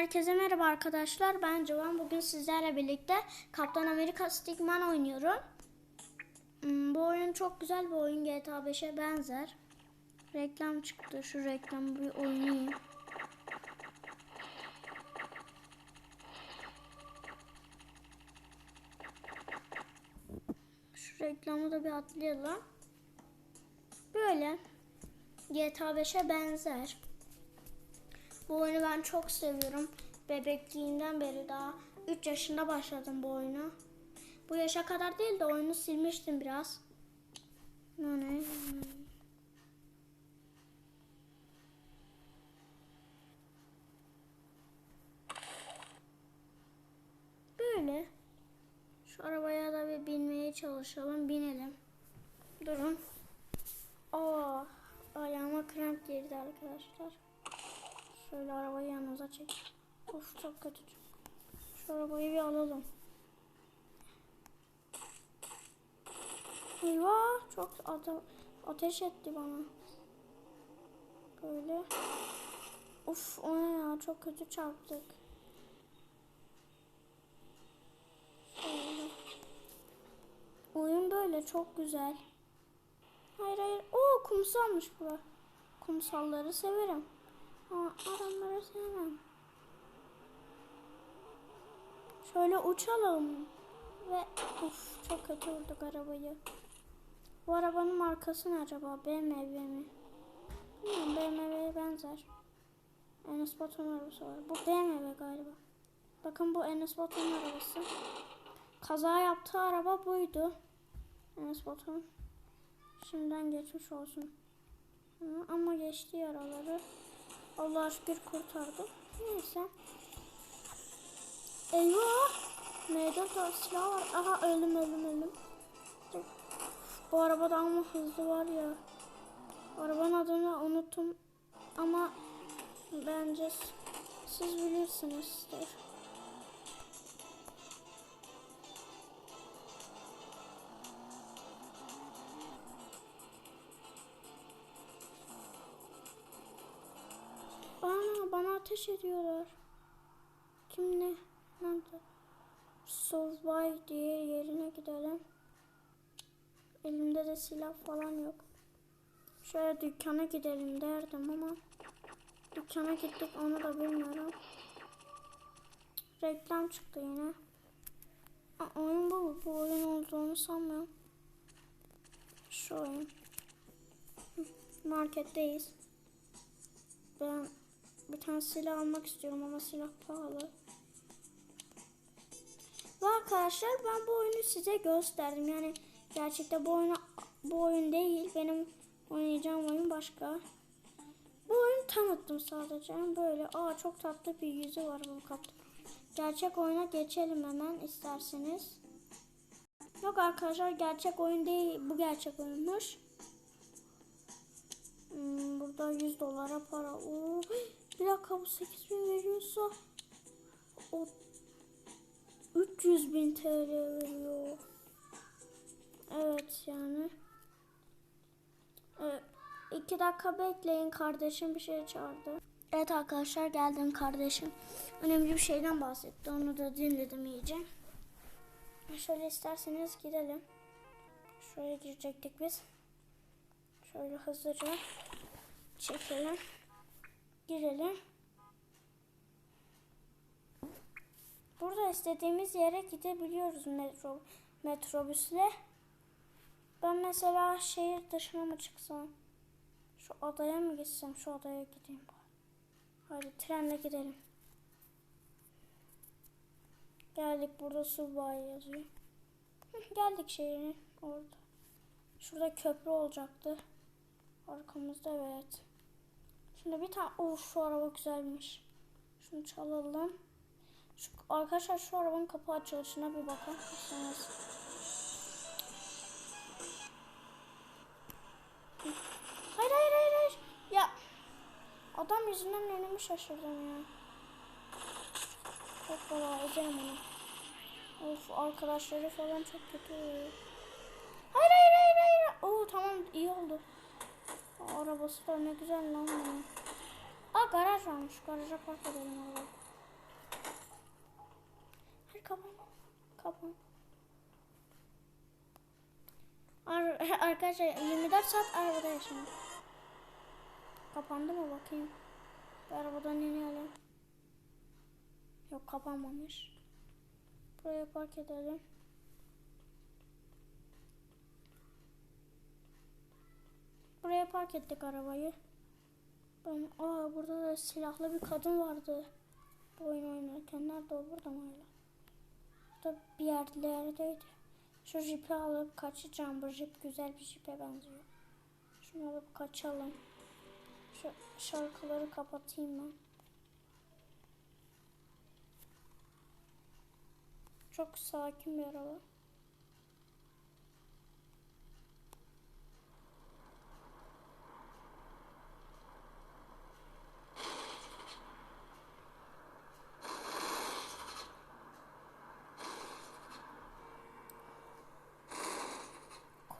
Herkese merhaba arkadaşlar. Ben Civan. Bugün sizlerle birlikte Kaptan Amerika Stickman oynuyorum. Hmm, Bu oyun çok güzel bir oyun. GTA 5'e benzer. Reklam çıktı. Şu reklamı bir oynayayım. Şu reklamı da bir atlayalım. Böyle GTA 5'e benzer. Bu oyunu ben çok seviyorum. Bebekliğimden beri daha 3 yaşında başladım bu oyunu. Bu yaşa kadar değil de oyunu silmiştim biraz. Ne? Böyle. Şu arabaya da bir binmeye çalışalım. Binelim. Durun. Aa, ayağıma kramp girdi arkadaşlar. Şöyle arabayı yanınıza çek. Of çok kötü. Şu arabayı bir alalım. Eyvah çok ate ateş etti bana. Böyle. Of o ne ya çok kötü çarptık. Oyun böyle çok güzel. Hayır hayır. Oo kumsalmış bura. Kumsalları severim. Aa, adamları sevmem. Şöyle uçalım. Ve of çok kötü vurduk arabayı. Bu arabanın markası ne acaba? BMW mi? Bilmiyorum BMW'ye benzer. Enes Batur'un arabası var. Bu BMW galiba. Bakın bu Enes Batur'un arabası. Kaza yaptığı araba buydu. Enes Batur'un. Şimdiden geçmiş olsun. Ama geçti yaraları. Allah'a şükür kurtardım. Neyse. Eyvah! M4 silah var. Aha öldüm öldüm öldüm. Bu arabada ama hızlı var ya. Arabanın adını unuttum. Ama bence siz bilirsinizdir. Ateş ediyorlar. Kim ne? Nerede? Survive diye yerine gidelim. Elimde de silah falan yok. Şöyle dükkana gidelim derdim ama dükkana gittik onu da bilmiyorum. Reklam çıktı yine. Aa, oyun bu. Bu oyun olduğunu sanmıyorum. Şu oyun. Marketteyiz. Ben bir tane silah almak istiyorum ama silah pahalı. Ve arkadaşlar ben bu oyunu size gösterdim. Yani gerçekte bu oyunu bu oyun değil. Benim oynayacağım oyun başka. Bu oyunu tanıttım sadece. Böyle aa çok tatlı bir yüzü var bu kaptan. Gerçek oyuna geçelim hemen isterseniz. Yok arkadaşlar gerçek oyun değil. Bu gerçek oyunmuş. Hmm, burada 100 dolara para. Oo, bir dakika bu 8 bin veriyorsa o 300 bin TL veriyor. Evet yani. Evet, iki dakika bekleyin kardeşim bir şey çağırdı. Evet arkadaşlar geldim kardeşim. Önemli bir şeyden bahsetti. Onu da dinledim iyice. Şöyle isterseniz gidelim. Şöyle girecektik biz. Şöyle hızlıca çekelim. Girelim. Burada istediğimiz yere gidebiliyoruz metro metrobüsle. Ben mesela şehir dışına mı çıksam? Şu adaya mı gitsem? Şu adaya gideyim. Hadi trenle gidelim. Geldik burada Subay yazıyor. Geldik şehrin orada. Şurada köprü olacaktı. Arkamızda evet. Şimdi bir tane of şu araba güzelmiş. Şunu çalalım. Şu, arkadaşlar şu arabanın kapı açılışına bir bakar mısınız? Hayır hayır hayır hayır. Ya adam yüzünden önümü şaşırdım ya. Hoppala ezerim onu. Of arkadaşları falan çok kötü. Hayır hayır hayır hayır. Oo tamam iyi oldu. Arabası da ne güzel lan bunun. Aa garaj varmış. Garaja park edelim arabayı. kapan. Kapan. Ar arkadaşlar 24 saat arabada yaşadım. Kapandı mı bakayım. Bir arabadan inelim. Yok kapanmamış. Buraya park edelim. Buraya park ettik arabayı. Ben, aa burada da silahlı bir kadın vardı. Bu oyun oynarken nerede o burada mı hala? Burada bir yerlerdeydi. Şu jipi alıp kaçacağım. Bu jip güzel bir jipe benziyor. Şunu alıp kaçalım. Şu şarkıları kapatayım ben. Çok sakin bir araba.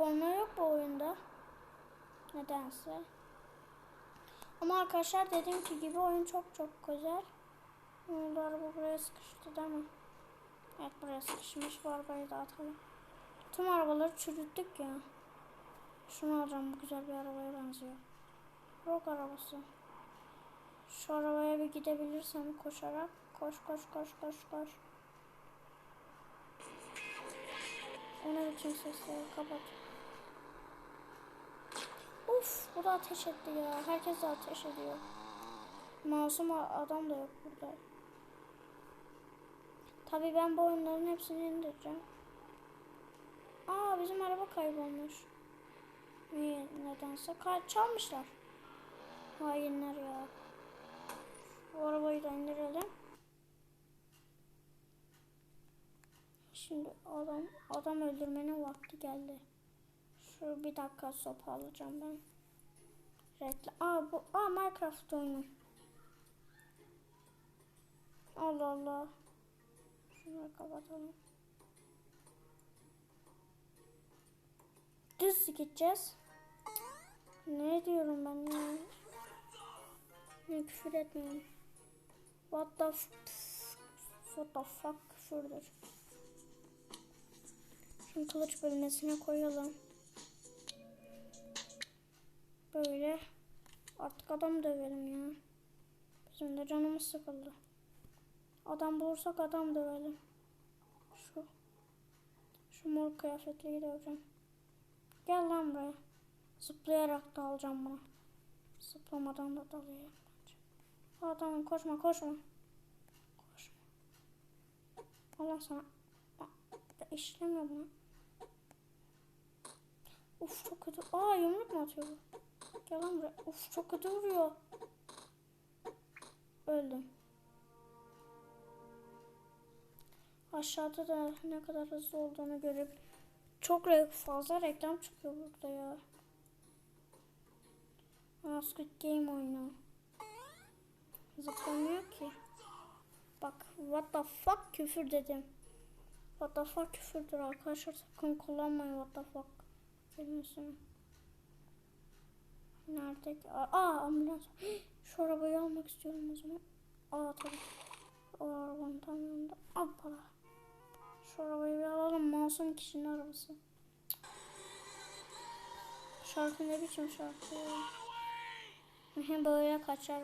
Korna yok bu oyunda. Nedense. Ama arkadaşlar dediğim ki gibi oyun çok çok güzel. Oldu araba buraya sıkıştı değil mi? Evet buraya sıkışmış. Bu arabayı da. Tüm arabaları çürüttük ya. Şunu alacağım. Bu güzel bir arabaya benziyor. Rock arabası. Şu arabaya bir gidebilirsem koşarak. Koş koş koş koş koş. Biçim sesleri kapat. Uf bu da ateş etti ya. Herkes de ateş ediyor. Masum adam da yok burada. Tabii ben bu oyunların hepsini indireceğim. Aa bizim araba kaybolmuş. Niye nedense çalmışlar. Hainler ya. Bu arabayı da Şimdi adam adam öldürmenin vakti geldi. Şu bir dakika sopa alacağım ben. Reklam. Aa bu aa Minecraft oyunu. Allah Allah. Şunları kapatalım. Düz gideceğiz. Ne diyorum ben ya? Ne küfür etmiyorum. What the f What the fuck küfürdür. Şunu kılıç bölmesine koyalım. Böyle. Artık adam dövelim ya. Bizim de canımız sıkıldı. Adam bulursak adam dövelim. Şu. Şu mor kıyafetliyi döveceğim. Gel lan buraya. Zıplayarak da alacağım bunu. Zıplamadan da dalayım. Adam koşma koşma. Koşma. Allah sana. Aa, İşlemiyor bunu. Uf çok kötü. Aa yumruk mu atıyor bu? Gel lan buraya. Uf çok kötü vuruyor. Öldüm. Aşağıda da ne kadar hızlı olduğunu görüp çok fazla reklam çıkıyor burada ya. Aa, Squid Game oyunu. Zıplamıyor ki. Bak what the fuck küfür dedim. What the fuck küfürdür arkadaşlar sakın kullanmayın what the fuck kelimesini. Nerede? Aa ambulans. Şu arabayı almak istiyorum o zaman. Aa tabii. O arabanın tam yanında. Ampara. Şu arabayı bir alalım. Masum kişinin arabası. Şarkı ne biçim şarkı ya? Böyle kaçar.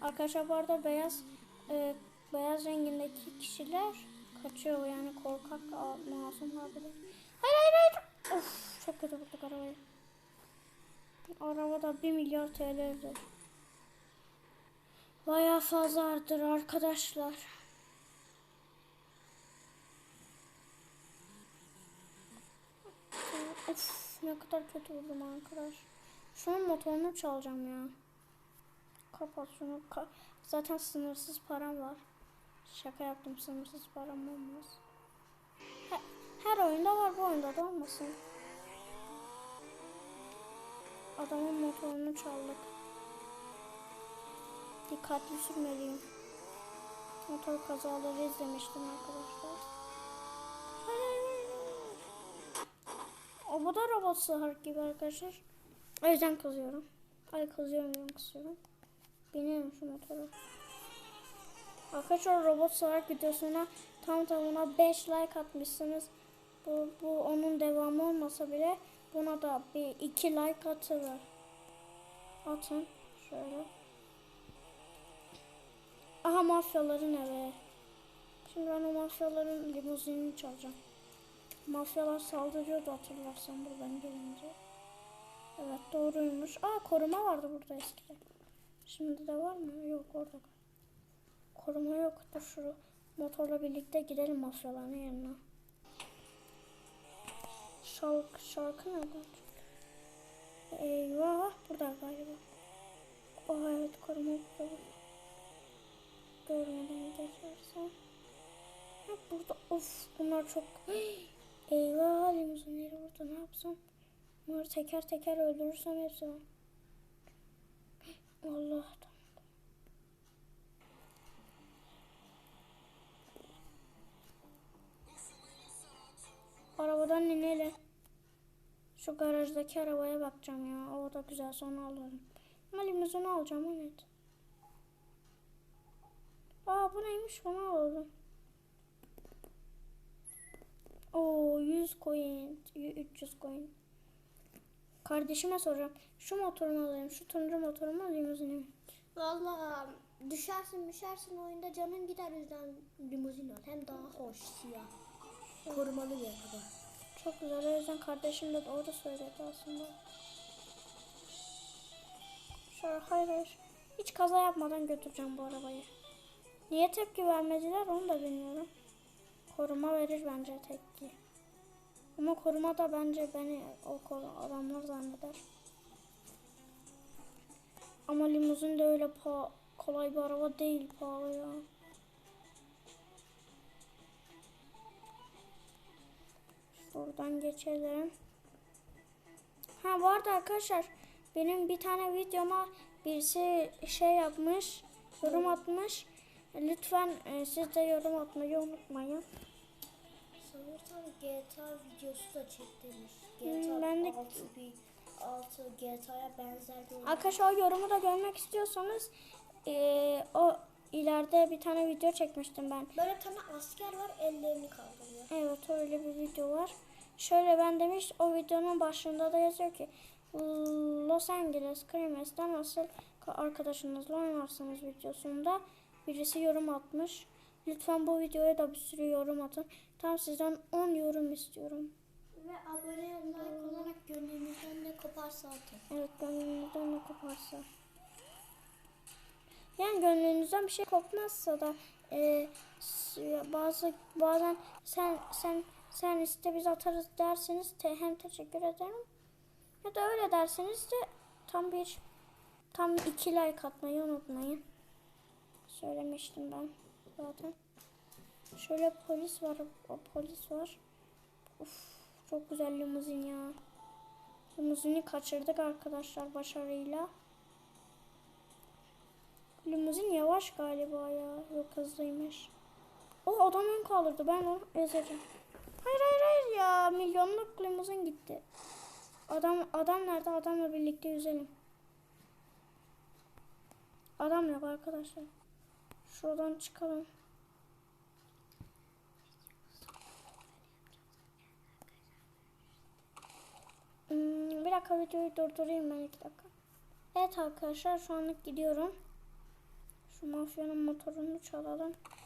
Arkadaşlar bu arada beyaz e, beyaz rengindeki kişiler kaçıyor yani korkak masum abiler. Hayır hayır hayır. Of çok kötü bulduk arabayı. Arabada 1 milyar TL'dir. Bayağı fazla arttır arkadaşlar. Of ne kadar kötü vurdum arkadaş. Şunun motorunu çalacağım ya. Kapat şunu. Ka- Zaten sınırsız param var. Şaka yaptım sınırsız param olmaz. Her, her oyunda var bu oyunda da olmasın. Adamın motorunu çaldık. Dikkatli sürmeliyim. Motor kazaları izlemiştim arkadaşlar. O bu da robot sığır gibi arkadaşlar. O yüzden kızıyorum. Ay kızıyorum diyorum kızıyorum. Binelim şu motora. Arkadaşlar robot sığır videosuna tam tamına 5 like atmışsınız. Bu, bu onun devamı olmasa bile buna da bir 2 like atılır. Atın şöyle. Aha mafyaların evi. Şimdi ben o mafyaların limuzinini çalacağım. Mafyalar saldırıyordu hatırlarsan buradan gelince. Evet doğruymuş. Aa koruma vardı burada eskiden. Şimdi de var mı? Yok orada. Koruma yok. Dur şu motorla birlikte gidelim mafyaların yanına. Şarkı, şarkı nerede? Eyvah burada galiba. Aa evet koruma burada. Görmeden geçersen. Ha burada of bunlar çok Eyvah limuzinleri burada ne yapsam? Bunları teker teker öldürürsem hepsi var. Allah Arabadan inelim. Şu garajdaki arabaya bakacağım ya. O da güzel sonra alırım. Ama limuzini alacağım evet. Aa bu neymiş bunu alalım. Oo 100 coin, 300 coin. Kardeşime soracağım. Şu motorumu alayım, şu turuncu motorumu alayım limuzinimi. Valla düşersin düşersin oyunda canın gider yüzden limuzin al. Hem daha hoş siyah. Korumalı bir araba. Çok güzel. O yüzden kardeşim de doğru söyledi aslında. Şöyle hayır hayır. Hiç kaza yapmadan götüreceğim bu arabayı. Niye tepki vermediler onu da bilmiyorum. Koruma verir bence tepki. Ama koruma da bence beni o adamlar zanneder. Ama limuzin de öyle kolay bir araba değil pahalı ya. Şuradan geçelim. Ha bu arada arkadaşlar benim bir tane videoma birisi şey yapmış, yorum atmış. Lütfen e, siz de yorum atmayı unutmayın. Sanırsam GTA videosu da çektirmiş. Hmm, GTA ben de- 6 bir 6 GTA'ya benzer bir. Arkadaşlar o yorumu da görmek istiyorsanız e, o ileride bir tane video çekmiştim ben. Böyle tane asker var ellerini kaldırıyor. Evet öyle bir video var. Şöyle ben demiş o videonun başında da yazıyor ki Los Angeles Crimes'ten nasıl arkadaşınızla oynarsınız videosunda birisi yorum atmış. Lütfen bu videoya da bir sürü yorum atın. Tam sizden 10 yorum istiyorum. Ve abone olarak gönlünüzden ne koparsa atın. Evet gönlünüzden ne koparsa. Yani gönlünüzden bir şey kopmazsa da e, bazı bazen sen sen sen iste biz atarız derseniz te, hem teşekkür ederim. Ya da öyle derseniz de tam bir tam iki like atmayı unutmayın. Söylemiştim ben zaten. Şöyle polis var. O polis var. Uf, çok güzel limuzin ya. Limuzini kaçırdık arkadaşlar başarıyla. Limuzin yavaş galiba ya. Yok hızlıymış. O adam ön kaldırdı. Ben onu ezeceğim. Hayır hayır hayır ya. Milyonluk limuzin gitti. Adam adam nerede? Adamla birlikte yüzelim. Adam yok arkadaşlar. Şuradan çıkalım. Hmm, bir dakika videoyu durdurayım ben iki dakika. Evet arkadaşlar şu anlık gidiyorum. Şu mafyanın motorunu çalalım.